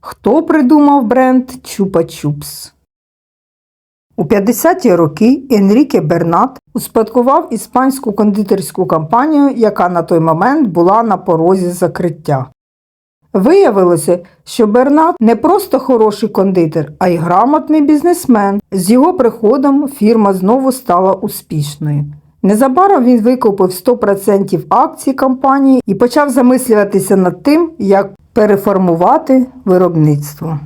Хто придумав бренд Чупа-Чупс? У 50-ті роки Енріке Бернат успадкував іспанську кондитерську компанію, яка на той момент була на порозі закриття. Виявилося, що Бернат не просто хороший кондитер, а й грамотний бізнесмен. З його приходом фірма знову стала успішною. Незабаром він викупив 100% акцій компанії і почав замислюватися над тим, як переформувати виробництво.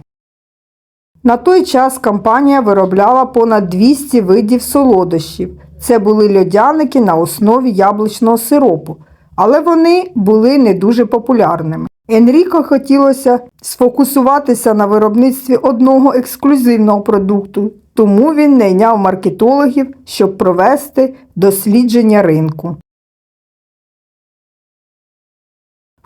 На той час компанія виробляла понад 200 видів солодощів. Це були льодяники на основі яблучного сиропу, але вони були не дуже популярними. Енріко хотілося сфокусуватися на виробництві одного ексклюзивного продукту, тому він найняв маркетологів, щоб провести дослідження ринку.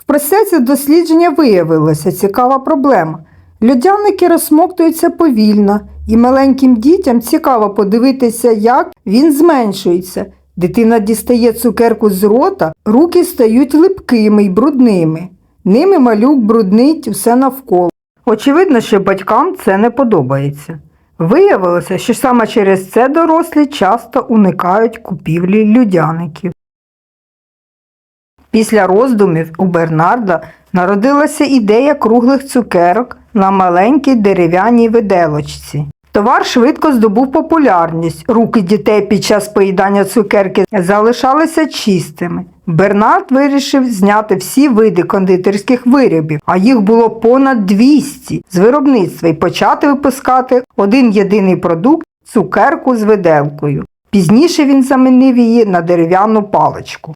Процесі дослідження виявилася цікава проблема. Льодяники розсмоктуються повільно, і маленьким дітям цікаво подивитися, як він зменшується. Дитина дістає цукерку з рота, руки стають липкими й брудними. Ними малюк бруднить усе навколо. Очевидно, що батькам це не подобається. Виявилося, що саме через це дорослі часто уникають купівлі людяників. Після роздумів у Бернарда народилася ідея круглих цукерок на маленькій дерев'яній виделочці. Товар швидко здобув популярність. Руки дітей під час поїдання цукерки залишалися чистими. Бернард вирішив зняти всі види кондитерських виробів, а їх було понад 200 з виробництва і почати випускати один єдиний продукт цукерку з виделкою. Пізніше він замінив її на дерев'яну паличку.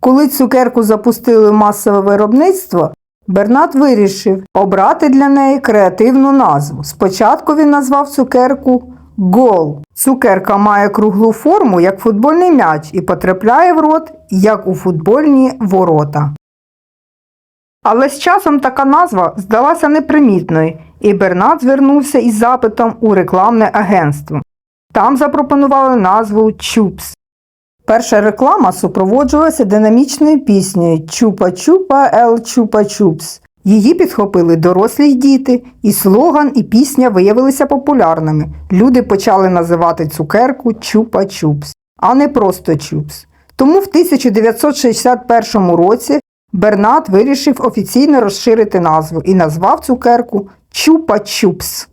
Коли цукерку запустили в масове виробництво, Бернат вирішив обрати для неї креативну назву. Спочатку він назвав цукерку Гол. Цукерка має круглу форму, як футбольний м'яч, і потрапляє в рот, як у футбольні ворота. Але з часом така назва здалася непримітною, і Бернат звернувся із запитом у рекламне агентство. Там запропонували назву Чупс. Перша реклама супроводжувалася динамічною піснею Чупа-чупа ел чупа-чупс. Її підхопили дорослі й діти, і слоган, і пісня виявилися популярними. Люди почали називати цукерку Чупа-чупс, а не просто чупс. Тому в 1961 році Бернат вирішив офіційно розширити назву і назвав цукерку Чупа-чупс.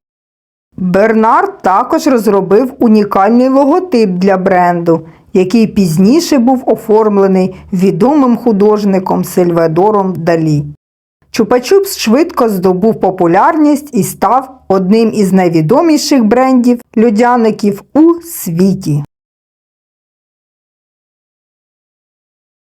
Бернард також розробив унікальний логотип для бренду, який пізніше був оформлений відомим художником Сильведором Далі. Чупа-Чупс швидко здобув популярність і став одним із найвідоміших брендів льодяників у світі.